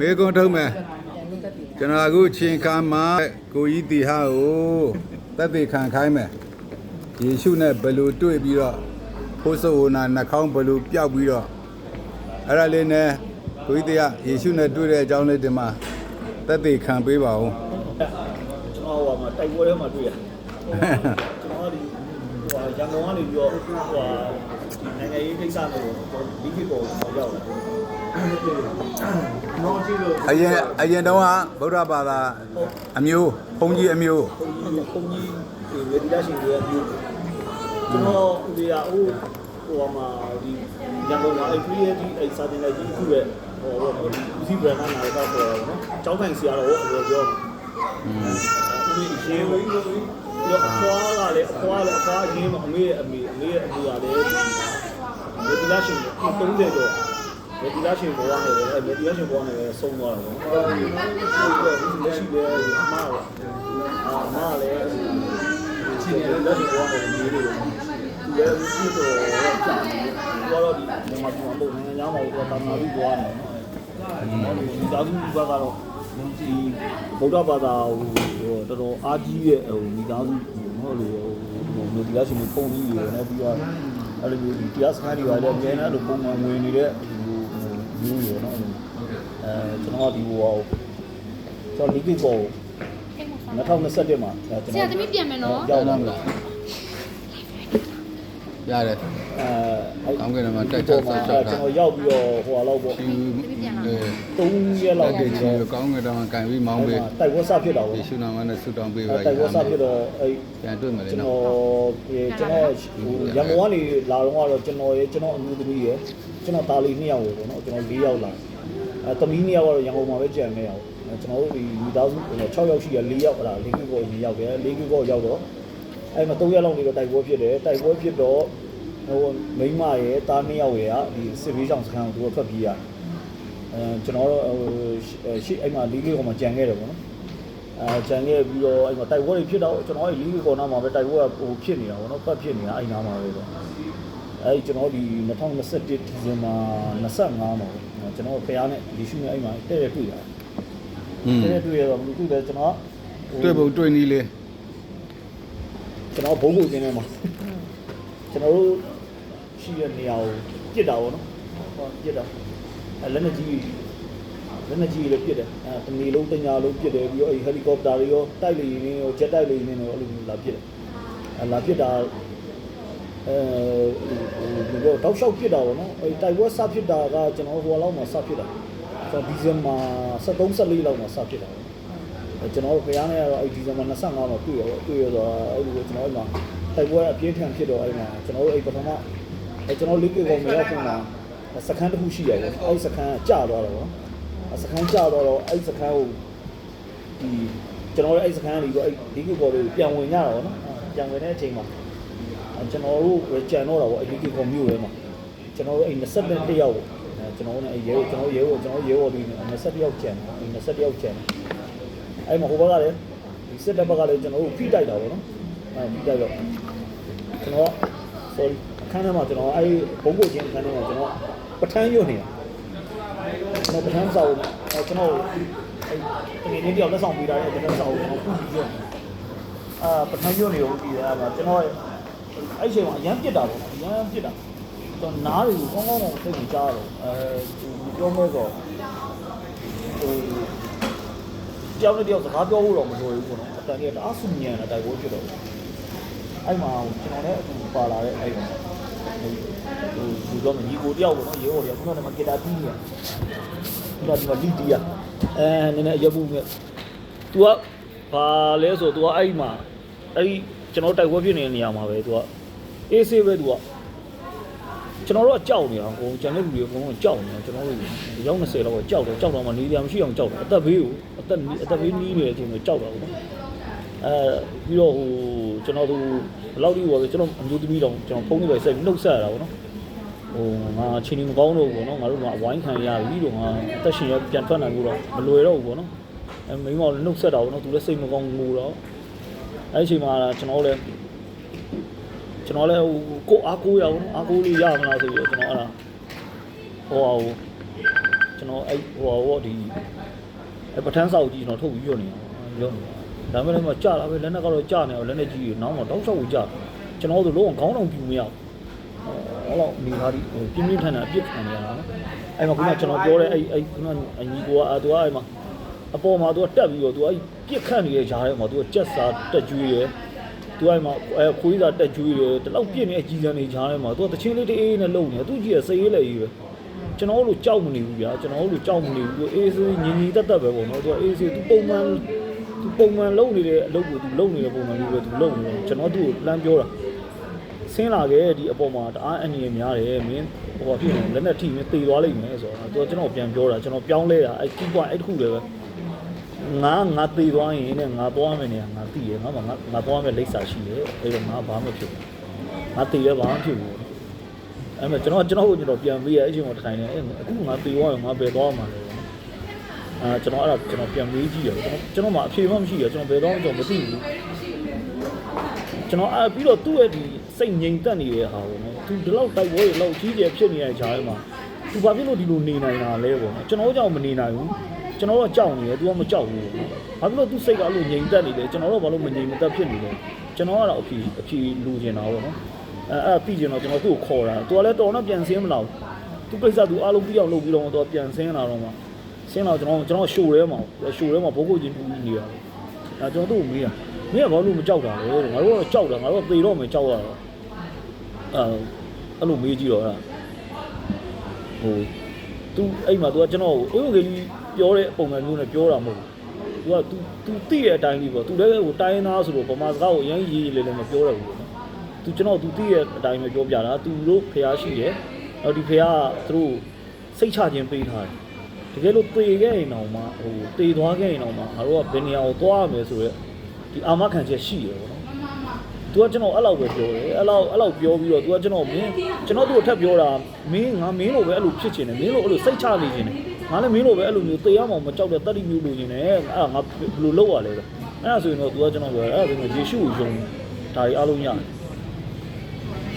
ဘေကုံထုံးမယ်ကျွန်တော်အခုချင်းကားမှာကိုကြီးတီဟာကိုတက်သေးခံခိုင်းမယ်ယေရှုနဲ့ဘယ်လိုတွေ့ပြီးတော့ဖိုးဆိုနာနှာခေါင်းဘယ်လိုပျောက်ပြီးတော့အဲ့ဒါလေးနဲ့ကိုကြီးတီဟာယေရှုနဲ့တွေ့တဲ့အကြောင်းလေးဒီမှာတက်သေးခံပေးပါဦးကျွန်တော်ဟိုမှာတိုက်ပွဲထဲမှာတွေ့ရကျွ န်တော်ဒီဟိုရန်ကုန်ကနေပြီးတော့ဟိုနိုင်ငံရေးကိစ္စနဲ့ကျွန်တော်ဒီခေတ်ပေါ်ရောက်လာတယ်နော်ကြည့်လို့အရင်အရင်တုန်းကဗုဒ္ဓဘာသာအမျိုးဘုန်းကြီးအမျိုးပုံကြီးပုံကြီးဒီရဒီလာရှင်တွေအမျိုးကျွန်တော်ဒီဟာဟိုဟိုမှာဒီရန်ကုန်မှာအဲ့ free ဒီအဲ့စာတင်လိုက်ကြီးခုပဲဟိုဟိုဒီစီဘရန်နာနာတော့ဆိုတော့နော်ကျောင်းထိုင်ဆရာတော်ဟိုပြောอืมဒီရေဝင်းလို့ ပြောအဖွားကလည်းအဖွားလည်းအဖွားရင်းမအမေရဲ့အမေအမေရဲ့အမေကလည်းဒီဒီလာရှင်ကို30တော့ဒီဒီလာရှင်ဘောကနေပဲဒီဒီလာရှင်ဘောကနေပဲဆုံးသွားတာပေါ့။ဒီလက်ရှိပဲအမားအာမားလည်းချစ်တယ်လက်ရှိဘောကနေနေတယ်။ဒီလည်းဒီတော့ကြာတယ်။ဘောတော့ဒီမြန်မာပြည်မှာပုံနိုင်ငံသားမှာတော့တာမာပြီးဘောနေနော်။ဒီသာသူဘက်ကတော့ဒီဗုဒ္ဓဘာသာဟို တော်တော်အားကြီးရဲ့ဟိုမိသားစုဟိုလိုဟိုဒီလားရှင်ပုံကြီးတွေနော်ပြီးတော့အဲ့လိုမျိုးဒီတရားစခန်းတွေပါလေအများနဲ့လို့ပုံမှန်ဝင်နေတဲ့ဟိုမျိုးရောနော်အဲကျွန်တော်ဒီဟိုကျွန်တော်ဒီကိကော2021မှာကျွန်ဆရာသမီးပြန်မယ်နော်ရောက်လာမလား ရတယ်အဲကောင်းကင်မှာတက်ချက်ဆက်ချက်တာကျွန်တော်ရောက်ပြီးတော့ဟိုဟာလောက်ပေါ့ချီလေ3ရက်လောလောက်က်ကြကြည့်ည့်ချချီတော့ကောင်းကင်တော့ကန်ပြီးမောင်းပေးတိုက်ဝက်ဆဖြစ်တာပေါ့ယေရှုနာမနဲ့ဆုတောင်းပေးပါတိုက်ဝက်ဆဖြစ်တော့အဲပြန်တွေ့မယ်လေကျွန်နော်တော်အဲကျွန်တော်ဟိုရန်ကုန်ကနေလာတော့ကတော့ကျွန်တော်ရဲ့ကျွန်တော်အမျိုးသမီးရဲ့ကျွန်တော်သားလေး2ယောက်ပဲပေါ့နော်ကျွန်တော်4ယောက်လာအဲသမီး2ယောက်ကတော့ရန်ကုန်မှာပဲကြံနေအောင်ကျွန်တော်တို့ဒီမိသားစု6ယောက်ရှိရ4ယောက်အဲ့ဒါ၄ခုကို2ယောက်တယ်၄ခုကိုရောက်တော့ အဲ့မှာ3ရက်လောက်နေတော့တိုက်ပွဲဖြစ်တယ်တိုက်ပွဲဖြစ်တော့ဟိုမိန်းမရဲ့သား2ယောက်ရဲ့ကဒီစစ်ဘေးဆောင်စခန်းကိုသူကထွက်ပြေးရတယ်အဲကျွန်တော်တို့ဟိုရှေ့အဲ့မှာ၄ခုကိုမှကြံခဲ့တယ်ပေါ့နော်အဲဂျန်ခဲ့ပြီးတော့အဲ့မှာတိုက်ပွဲတွေဖြစ်တော့ကျွန်တော်အဲ့လီးကောနာမှာပဲတိုက်ပွဲကဟိုဖြစ်နေတာပေါ့နော်ပတ်ဖြစ်နေတာအဲ့နားမှာပဲတော့အဲ့ကျွန်တော်ဒီ2021ဒီဇင်ဘာ25မှာပေါ့ကျွန်တော်ဖះနဲ့ယေရှုနဲ့အဲ့မှာတဲ့တဲ့တွေ့ရတယ်อืมတဲ့တဲ့တွေ့ရတော့ဘူးတွေ့တယ်ကျွန်တော်တွေ့ဖို့တွေ့နီးလေ ကျွန်တော်ဘုံဘုံကျင်းထဲမှာကျွန်တော်တို့ရှိတဲ့နေရာကိုပြစ်တာပေါ့နော်ဟောပြစ်တာအဲ့လက်နက်ကြီးလက်နက်ကြီးလည်းပြစ်တယ်အဲတမီလုံးတညာလုံးပြစ်တယ်ပြီးတော့အဲ့ဟယ်လီကော်ပတာတွေရောတိုက်လေယာဉ်တွေရောဂျက်တိုက်လေယာဉ်တွေရောအဲ့လိုမျိုးလာပြစ်တယ်အဲလာပြစ်တာအဲဒီတော့တောက်လျှောက်ပြစ်တာပေါ့နော်အဲတိုက်ပွဲစပြစ်တာကကျွန်တော်ဟိုလောက်မှစပြစ်တာဆိုတော့ဒီဇင်ဘာ73 74လောက်မှစပြစ်တာပေါ့အဲ ကျွန်တော်တို့ခရမ်းနဲ့ကတော့အဲဒီဇင်ဘာ25မှာတွေ့ရောတွေ့ရတော့အဲ့ဒီကိုကျွန်တော်အဲ့မှာတိုက်ပွဲအပြင်းထန်ဖြစ်တော့အဲ့မှာကျွန်တော်တို့အဲ့ပထမအဲကျွန်တော်လေးကေကောင်မရောက်ခင်မှာစခန်းတစ်ခုရှိရတယ်အဲ့စခန်းကကျသွားတော့ပေါ့စခန်းကျတော့တော့အဲ့စခန်းကိုဒီကျွန်တော်တို့အဲ့စခန်းလေးကိုအဲ့ဒီကေကောင်လေးပြန်ဝင်ကြတာပေါ့နော်ပြန်ဝင်တဲ့အချိန်မှာကျွန်တော်တို့ကြံတော့တာပေါ့အဒီကေကွန်မျိုးထဲမှာကျွန်တော်တို့အဲ့21ယောက်ပေါ့အဲကျွန်တော်တို့အဲ့ရဲကိုကျွန်တော်ရဲကိုကျွန်တော်ရဲဘော်ဒီ21ယောက်ကြံတယ်ဒီ21ယောက်ကြံတယ် အဲ့မှာဟိုဘက်ကလည်းဒီစစ်တပ်ဘက်ကလည်းကျွန်တော်တို့ဖိတိုက်တာပေါ့နော်အဲဖိတိုက်တော့ကျွန်တော် sorry အခန်းထဲမှာကျွန်တော်အဲ့ဘုံဘုံချင်းအခန်းထဲမှာကျွန်တော်ပထမ်းရွတ်နေတာကျွန်တော်ပထမ်းစာအုပ်အဲကျွန်တော်အဲ့တကယ်ချင်းတယောက်လက်ဆောင်ပေးတာတဲ့ပထမ်းစာအုပ်ကျွန်တော်ခုပြီးရွတ်အာပထမ်းရွတ်နေတော့ပြီးတယ်အဲ့မှာကျွန်တော်အဲ့ချိန်မှာအရန်ပြစ်တာပေါ့အရန်ပြစ်တာကျွန်တော်နားတွေကိုကောင်းကောင်းတော့သိနေကြားတော့အဲပြောမဲဆိုဟို တယောက်နဲ့တယောက်စကားပြောဖို့တော့မလွယ်ဘူးပေါ့နော်အတန်ကြီးတအားဆူညံတာတိုက်ပွဲဖြစ်တော့အဲ့မှာကျွန်တော်လည်းအခုပါလာတဲ့အဲ့မှာဟိုသူတို့ကညီကိုတယောက်ပေါ့နော်ရေဟော်တယောက်ခုနကမှဂီတာတီးနေတာဂီတာတီးမှာလီတီးရအဲနည်းနည်းရပ်ဖို့မြတ်သူကဘာလဲဆိုသူကအဲ့မှာအဲ့ဒီကျွန်တော်တိုက်ပွဲဖြစ်နေတဲ့နေရာမှာပဲသူကအေးဆေးပဲသူက ကျွန်တော်တို့ကကြောက်နေတာကိုကျန်တဲ့လူတွေအကုန်လုံးကြောက်နေတာကျွန်တော်တို့ရောင်း20လောက်ကကြောက်တယ်ကြောက်တော့မှနေရမရှိအောင်ကြောက်တယ်အသက်ဘေးကိုအသက်အသက်ဘေးနီးနေတဲ့အချိန်မှာကြောက်တာပေါ့နော်အဲပြီးတော့ဟိုကျွန်တော်တို့ဘယ်လောက်ဒီဟိုကျွန်တော်အမျိုးသမီးတောင်ကျွန်တော်ဖုန်းတွေပဲဆက်နှုတ်ဆက်ရတာပေါ့နော်ဟိုငါချင်းနေမကောင်းတော့ဘူးပေါ့နော်ငါတို့ကအဝိုင်းခံရပြီလို့ငါအသက်ရှင်ရပြန်ထွက်နိုင်လို့တော့မလွယ်တော့ဘူးပေါ့နော်အဲမိန်းမလည်းနှုတ်ဆက်တာပေါ့နော်သူလည်းစိတ်မကောင်းငိုတော့အဲ့ဒီအချိန်မှာကျွန်တော်လည်း ကျွန်တော်လည်းဟိုကိုအားကိုးရအောင်နော်အားကိုးလေးရမလားဆိုပြီးတော့ကျွန်တော်အဲ့ဒါဟိုဟာဟိုကျွန်ကျွန်တော်အဲ့ဟိုဟောဒီအဲ့ပထန်းဆောက်ကြီးကျွန်တော်ထုတ်ပြီးရွတ်နေတာရွတ်နေတာဒါပေမဲ့လည်းကြာလာပဲလက်နဲ့ကတော့ကြာနေအောင်လက်နဲ့ကြီးရနောင်းတော့တောက်လျှောက်ကိုကြာကျွန်တော်တို့လုံးဝခေါင်းတောင်ပြူမရဘူးဟောတော့မိသားဒီဟိုပြင်းပြင်းထန်ထန်အပြစ်ခံနေရတာနော်အဲ့မှာခုနကျွန်တော်ပြောတဲ့အဲ့အဲ့ခုနအညီကိုကအဲ့သူကအဲ့မှာအပေါ်မှာသူကတက်ပြီးတော့သူကအဲ့ပြစ်ခတ်နေတဲ့ဂျားထဲမှာသူကကြက်စာတက်ကျွေးရယ် သူအဲ့မှာအဲခွေးစာတက်ကျွေးတယ်တလောက်ပြစ်နေအကြီးစံနေဂျားထဲမှာသူကတချင်းလေးတအေးနဲ့လုံနေသူကြည့်ရစိတ်ရေးလေကြီးပဲကျွန်တော်တို့ကြောက်မနေဘူးဗျာကျွန်တော်တို့ကြောက်မနေဘူးသူအေးစေးညီညီတက်တက်ပဲပေါ့နော်သူအေးစေးသူပုံမှန်သူပုံမှန်လုပ်နေတဲ့အလုပ်ကိုသူလုပ်နေတဲ့ပုံမှန်မျိုးပဲသူလုပ်နေတယ်ကျွန်တော်တို့လမ်းပြောတာဆင်းလာခဲ့ဒီအပေါ်မှာတအားအန်ရများတယ်မင်းဟိုဘာဖြစ်နေလက်နဲ့ထိမင်းတေသွားလိမ့်မယ်ဆိုတော့သူကျွန်တော်ပြန်ပြောတာကျွန်တော်ပြောင်းလဲတာအဲ့ key point အဲ့တစ်ခုလည်းပဲ ငါငါတေသွားရင်နဲ့ငါသွားမယ်နေငါသိရငါငါငါသွားမယ်လိပ်စာရှိတယ်အဲ့တော့ငါဘာမှမဖြစ်ဘူးငါတေလည်းဘာမှမဖြစ်ဘူးအဲ့မဲ့ကျွန်တော်ကျွန်တော်ကိုကျွန်တော်ပြန်ပြီးရအချိန်မှာထိုင်နေအဲ့အခုငါတေသွားရင်ငါဘယ်သွားမှာလဲအာကျွန်တော်အဲ့ဒါကျွန်တော်ပြန်မေးကြည့်ရကျွန်တော်ကျွန်တော်မှအဖြေမှမရှိရကျွန်တော်ဘယ်သွားမှကျွန်တော်မသိဘူးကျွန်တော်အဲ့ပြီးတော့သူ့ရဲ့ဒီစိတ်ငြိမ်သက်နေတဲ့ဟာပေါ့နော်သူဒီလောက်တိုက်ပွဲတွေလောက်ကြီးကျယ်ဖြစ်နေတဲ့ခြားထဲမှာသူဘာဖြစ်လို့ဒီလိုနေနိုင်တာလဲပေါ့နော်ကျွန်တော်ကြောင့်မနေနိုင်ဘူး ကျွန်တော်ကကြောက်နေတယ်သူကမကြောက်ဘူးဘာဖြစ်လို့သူစိတ်ကအဲ့လိုငြိမ်သက်နေလဲကျွန်တော်တော့ဘာလို့မငြိမ်မသက်ဖြစ်နေလဲကျွန်တော်ကတော့အဖြေအဖြေလူကျင်တာပေါ့နော်အဲအဲ့ပြီးကျင်တော့ကျွန်တော်သူ့ကိုခေါ်တာသူကလည်းတော်တော့ပြန်ဆင်းမလာဘူးသူကိစ္စသူအားလုံးပြီးအောင်လုပ်ပြီးတော့တော့ပြန်ဆင်းလာတော့မှဆင်းလာကျွန်တော်ကျွန်တော်ရှို့ရဲမှာရှို့ရဲမှာဘိုးကိုချင်းပူနေရတယ်အဲကျွန်တော်သူ့ကိုမေးတာမင်းကဘာလို့မကြောက်တာလဲငါတို့ကတော့ကြောက်တာငါတို့ကသေတော့မယ်ကြောက်ရတာအဲအဲ့လိုမေးကြည့်တော့အဲ့ဟိုသူအဲ့မှာသူကကျွန်တော်ကိုအိုးကလေး ပြောတဲ့ပုံစံမျိုးနဲ့ပြောတာမဟုတ်ဘူးသူက तू तू သိတဲ့အတိုင်းလေးပေါ့ तू လည်းဟိုတိုင်းသားဆိုတော့ဗမာစကားကိုအရင်ရေးရေးလေးလေးမပြောရဘူးနော် သူကျွန်တော်သူသိရဲ့အတိုင်းပဲပြောပြတာသူတို့ဖះရှိတယ်နောက်ဒီဖះကသူတို့စိတ်ချခြင်းပေးထားတယ်တကယ်လို့သေခဲ့ရင်တော့မှဟိုသေသွားခဲ့ရင်တော့မှငါတို့ကဘယ်နေရာကိုသွားရမယ်ဆိုရက်ဒီအာမခံချက်ရှိတယ်ပေါ့နော်သူကကျွန်တော်အဲ့လောက်ပဲပြောတယ်အဲ့လောက်အဲ့လောက်ပြောပြီးတော့သူကကျွန်တော်မင်းကျွန်တော်သူ့ကိုထပ်ပြောတာမင်းငါမင်းလိုပဲအဲ့လိုဖြစ်ချင်တယ်မင်းလိုအဲ့လိုစိတ်ချနေချင်တယ် ငါလည်းမင်းလိုပဲအဲ့လိုမျိုးသေရမှာမကြောက်တဲ့တတိမျိုးလိုချင်တယ်အဲ့ဒါငါဘယ်လိုလုပ်ရလဲအဲ့ဒါဆိုရင်တော့သူကကျွန်တော်ပြောအဲ့ဒါဆိုရင်ယေရှုကိုယုံဒါကြီးအားလုံးရတယ်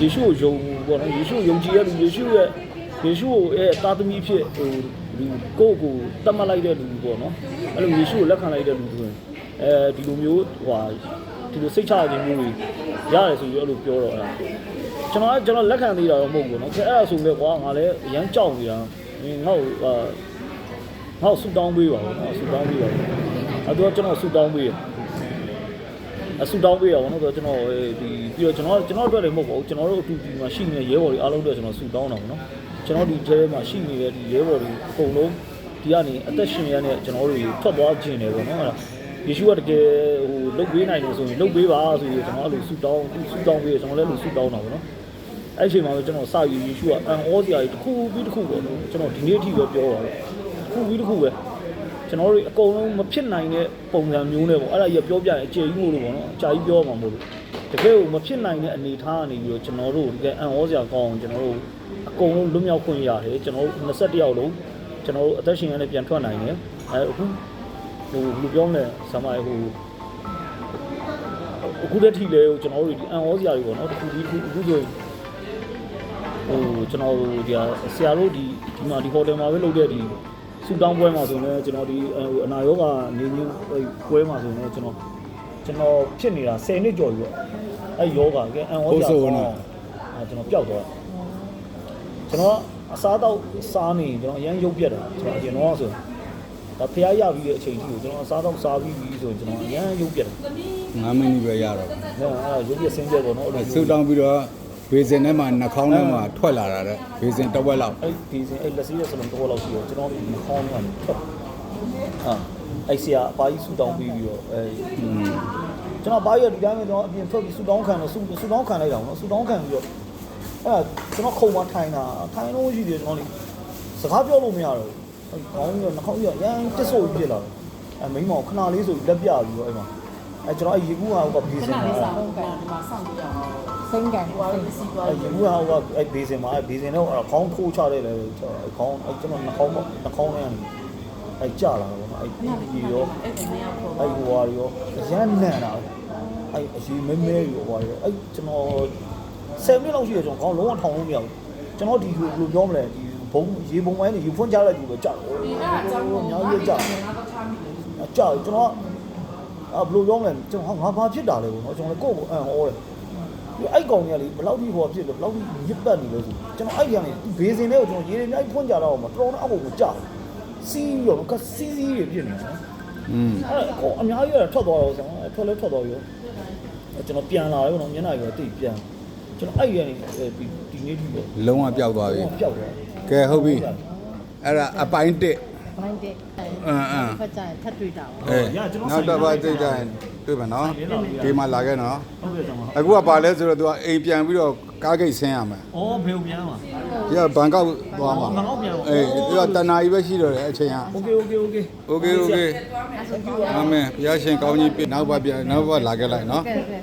ယေရှုကိုယုံပေါ့နော်ယေရှုကိုယုံကြည်ရလူယေရှုရဲ့ယေရှုကိုအဲတာသမီအဖြစ်ဟိုဒီကိုယ့်ကိုတတ်မှတ်လိုက်တဲ့လူပေါ့နော်အဲ့လိုယေရှုကိုလက်ခံလိုက်တဲ့လူဆိုရင်အဲဒီလိုမျိုးဟိုဟာဒီလိုစိတ်ချခြင်းမျိုးတွေရတယ်ဆိုပြီးအဲ့လိုပြောတော့အဲ့ဒါကျွန်တော်ကကျွန်တော်လက်ခံသေးတာတော့မဟုတ်ဘူးနော်အဲ့ဒါဆိုလေကွာငါလည်းအရန်ကြောက်နေတာငါ့ကို အာငါ့ကိုဆူတောင်းပေးပါဦးငါ့ကိုဆူတောင်းပေးပါဦးအဲ့တော့ကျွန်တော်ဆူတောင်းပေးရအဆူတောင်းပေးရပါတော့ကျွန်တော်ဒီပြီးတော့ကျွန်တော်ကျွန်တော်အတွက်လည်းမဟုတ်ပါဘူးကျွန်တော်တို့အတူဒီမှာရှိနေတဲ့ရဲဘော်တွေအားလုံးအတွက်ကျွန်တော်ဆူတောင်းတာပေါ့နော်ကျွန်တော်ဒီထဲမှာရှိနေတဲ့ဒီရဲဘော်တွေအကုန်လုံးဒီကနေအသက်ရှင်ရတဲ့ကျွန်တော်တို့ထွက်သွားခြင်းတယ်ပေါ့နော်အဲ့ဒါယေရှုကတကယ်ဟိုလုတ်ပေးနိုင်လို့ဆိုရင်လုတ်ပေးပါဆိုပြီးကျွန်တော်အဲ့လိုဆူတောင်းဆူတောင်းပေးကျွန်တော်လည်းအဲ့လိုဆူတောင်းတာပေါ့နော်အဲ့ချိန်မှာပဲကျွန်တော်စယူယေရှုကအန်ဩစရာကြီးတစ်ခုပြီးတစ်ခုပေါ့နော်ကျွန်တော်ဒီနေ့အထိပဲပြောပါတော့တစ် ခုပြီးတစ်ခုပဲကျွန်တော်တို့အကုန်လုံးမဖြစ်နိုင်တဲ့ပုံစံမျိုးနဲ့ပေါ့အဲ့ဒါကြီးကပြောပြရင်အခြေကြီးမို့လို့ပေါ့နော်အကြာကြီးပြောမှာမို့လို့တကယ်ကိုမဖြစ်နိုင်တဲ့အနေထားကနေပြီးတော့ကျွန်တော်တို့တကယ်အံ့ဩစရာကောင်းအောင်ကျွန်တော်တို့အကုန်လုံးလွတ်မြောက်ခွင့်ရတယ်ကျွန်တော်တို့21ယောက်လုံးကျွန်တော်တို့အသက်ရှင်ရတဲ့ပြန်ထွက်နိုင်တယ်အဲအခုဟိုလူပြောနေဆမ်းမဟိုအခုတည်းထိလေကျွန်တော်တို့ဒီအံ့ဩစရာတွေပေါ့နော်တခုဒီအခုအခုဆိုရင်ဟိုကျွန်တော်တို့ဒီဆရာတို့ဒီဒီမှာဒီဟိုတယ်မှာပဲလုပ်တဲ့ဒီ ဆူတောင်းပွဲမှာဆိုရင်လည်းကျွန်တော်ဒီဟိုအနာရောဂါနေမျိုးပွဲမှာဆိုရင်လည်းကျွန်တော်ကျွန်တော်ဖြစ်နေတာ10နှစ်ကျော်ပြီပေါ့အဲယောဂါကအန်ဩစရာကောင်းအဲကျွန်တော်ပျောက်သွားကျွန်တော်အစားတော့စားနေကျွန်တော်အရန်ရုပ်ပြတ်တာကျွန်တော်အရင်တော့ဆိုဒါဖျားရပြီးတဲ့အချိန်ကြီးကိုကျွန်တော်အစားတော့စားပြီးပြီဆိုရင်ကျွန်တော်အရန်ရုပ်ပြတ်တာ9မိနစ်ပဲရတော့အဲအဲရုပ်ပြတ်ဆင်းပြတ်ပေါ့နော်အဲ့ဆူတောင်းပြီးတော့ ဘေးစင်ထဲမှာနှာခေါင်းထဲမှာထွက်လာတာတဲ့ဘေးစင်တစ်ဝက်လောက်အဲ့ဒီစင်အဲ့လက်စီးရဲ့စလုံးတော့လောက်ရှိရောကျွန်တော်ဒီမခေါင်းကနေထွက်ဟာအဲ့ဆရာအပါကြီးဆူတောင်းပြီးပြီးတော့အဲอืมကျွန်တော်ဘာရဒီတိုင်းပဲကျွန်တော်အပြင်ထွက်ပြီးဆူတောင်းခံတော့ဆူဆူတောင်းခံလိုက်တာပေါ့နော်ဆူတောင်းခံပြီးတော့အဲ့ဒါကျွန်တော်ခုံမထိုင်တာထိုင်လို့ရှိတယ်ကျွန်တော်လေစကားပြောလို့မရတော့ဘူးခေါင်းပြီးတော့နှာခေါင်းပြီးတော့ရမ်းတစ်ဆို့ပြီးဖြစ်လာတယ်အဲမိန်းမောင်ခဏလေးဆိုလက်ပြပြီးတော့အဲ့မှာ အဲကျွန်တော်အဲ့ရေကူးဟာဟိုကဘေးစခင်ဏမှာလေးစာလုံးကန်ဒီမှာစောင့်ကြည့်အောင်စိမ့်ကန်သွားလို့စီးသွားအဲ့လို့ရေကူးဟာဟိုကအဲ့ဘေးစင်မှာအဲ့ဘေးစင်တော့ခေါင်းထိုးချတယ်လေခေါင်းအဲ့ကျွန်တော်နှာခေါင်းနှာခေါင်းနဲ့အဲ့ကြလာတော့ပေါ့နော်အဲ့ဒီရောအဲ့ဒီနေရာပေါ်အဲ့ဟိုဟာရောရမ်းနန်တာအဲ့အရှိမဲမဲရောဟိုဟာရောအဲ့ကျွန်တော်10မိနစ်လောက်ရှိရကျွန်တော်ခေါင်းလုံးဝထောင်လို့မရဘူးကျွန်တော်ဒီလိုဘယ်လိုပြောမလဲဒီဘုံရေဘုံပိုင်းနေယူဖွင့်ကြလိုက်ပြီပဲကြောက်ဒီအဲ့အကြောင်းကိုအများကြီးကြောက်ငါတော့ချမ်းမိတယ်ကြောက်ကျွန်တော် အာဘလို့ရောင်းလဲကျွန်တော်ငါဘာဖြစ်တာလဲပေါ့နော်ကျွန်တော်လည်းကိုယ့်ကိုအံ့ဩတယ်ဒီအဲ့ကောင်ကြီးကလေဘလောက်ထိဟောဖြစ်လို့ဘလောက်ထိညစ်ပတ်နေလို့ဆိုကျွန်တော်အဲ့ကောင်ကြီးဘေးစင်လေးကိုကျွန်တော်ရေတွေအများကြီးဖွင့်ကြတော့မှတော်တော်အကုန်ကိုကြောက်စီးရောကစီးစီးတွေဖြစ်နေတယ်อืมအဲ့ကိုအများကြီးရထွက်သွားတော့ဆိုထွက်လဲထွက်သွားရောကျွန်တော်ပြန်လာတယ်ပေါ့နော်မျက်နှာကြီးတိတ်ပြန်ကျွန်တော်အဲ့ရနေဒီနေ့ဒီပေါ့လုံးဝပျောက်သွားပြီပျောက်သွားကဲဟုတ်ပြီအဲ့ဒါအပိုင်း1 blind date အဲအဲ ဖတ်ကြရင်ထပ်တွေ့တာပေါ့ အဲရကျွန်တော်နောက်တစ်ပတ်ကြိတ်ကြရင်တွေ့မယ်နော်ဒီမှာလာခဲ့နော်ဟုတ်ကဲ့ဆောင်းပါအခုကပါလဲဆိုတော့ तू ကအိမ်ပြန်ပြီးတော့ကားဂိတ်ဆင်းရမယ်အော်ဘယ်လိုပြန်မှာ ဒီကဘန်ကောက်သွားမှာဘန်ကောက်ပြန်ပါ အေး तू ကတဏှာကြီးပဲရှိတော့တယ်အချိန်က okay okay okay okay okay အာမင်ဘုရားရှင်ကောင်းကြီးပြနောက်ပတ်ပြန်နောက်ပတ်လာခဲ့လိုက်နော် ဆရာဆရာ